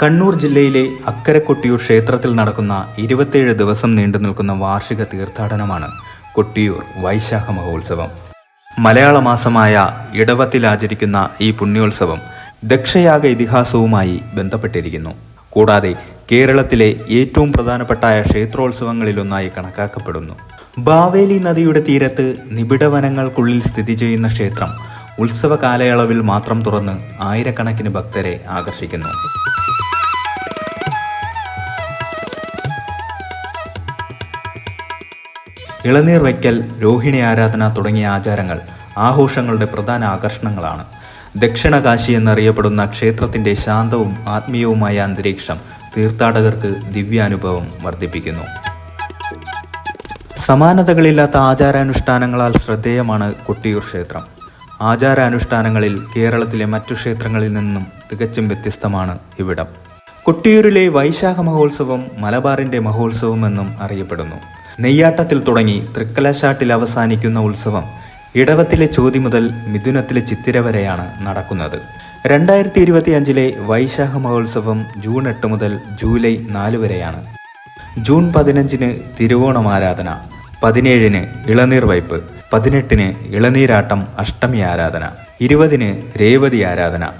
കണ്ണൂർ ജില്ലയിലെ അക്കരക്കൊട്ടിയൂർ ക്ഷേത്രത്തിൽ നടക്കുന്ന ഇരുപത്തിയേഴ് ദിവസം നീണ്ടു നിൽക്കുന്ന വാർഷിക തീർത്ഥാടനമാണ് കൊട്ടിയൂർ വൈശാഖ മഹോത്സവം. മലയാള മാസമായ ഇടവത്തിൽ ആചരിക്കുന്ന ഈ പുണ്യോത്സവം ദക്ഷയാഗ ഇതിഹാസവുമായി ബന്ധപ്പെട്ടിരിക്കുന്നു. കൂടാതെ കേരളത്തിലെ ഏറ്റവും പ്രധാനപ്പെട്ട ക്ഷേത്രോത്സവങ്ങളിലൊന്നായി കണക്കാക്കപ്പെടുന്നു. ബാവേലി നദിയുടെ തീരത്ത് നിബിഡ വനങ്ങൾക്കുള്ളിൽ സ്ഥിതി ചെയ്യുന്ന ക്ഷേത്രം ഉത്സവ കാലയളവിൽ മാത്രം തുറന്ന് ആയിരക്കണക്കിന് ഭക്തരെ ആകർഷിക്കുന്നു. ഇളനീർ വയ്ക്കൽ രോഹിണി ആരാധന തുടങ്ങിയ ആചാരങ്ങൾ ആഘോഷങ്ങളുടെ പ്രധാന ആകർഷണങ്ങളാണ്. ദക്ഷിണകാശി എന്നറിയപ്പെടുന്ന ക്ഷേത്രത്തിന്റെ ശാന്തവും ആത്മീയവുമായ അന്തരീക്ഷം തീർത്ഥാടകർക്ക് ദിവ്യാനുഭവം വർദ്ധിപ്പിക്കുന്നു. സമാനതകളില്ലാത്ത ആചാരാനുഷ്ഠാനങ്ങളാൽ ശ്രദ്ധേയമാണ് കൊട്ടിയൂർ ക്ഷേത്രം. ആചാരാനുഷ്ഠാനങ്ങളിൽ കേരളത്തിലെ മറ്റു ക്ഷേത്രങ്ങളിൽ നിന്നും തികച്ചും വ്യത്യസ്തമാണ് ഇവിടം. കൊട്ടിയൂരിലെ വൈശാഖ മഹോത്സവം മലബാറിന്റെ മഹോത്സവം എന്നും അറിയപ്പെടുന്നു. നെയ്യാട്ടത്തിൽ തുടങ്ങി തൃക്കലശാട്ടിൽ അവസാനിക്കുന്ന ഉത്സവം ഇടവത്തിലെ ചോതി മുതൽ മിഥുനത്തിലെ ചിത്തിര വരെയാണ് നടക്കുന്നത്. രണ്ടായിരത്തി ഇരുപത്തി അഞ്ചിലെ വൈശാഖ മഹോത്സവം ജൂൺ എട്ട് മുതൽ ജൂലൈ നാല് വരെയാണ്. ജൂൺ പതിനഞ്ചിന് തിരുവോണം ആരാധന പതിനേഴിന് ഇളനീർ വയ്പ് പതിനെട്ടിന് ഇളനീരാട്ടം അഷ്ടമി ആരാധന ഇരുപതിന് രേവതി ആരാധന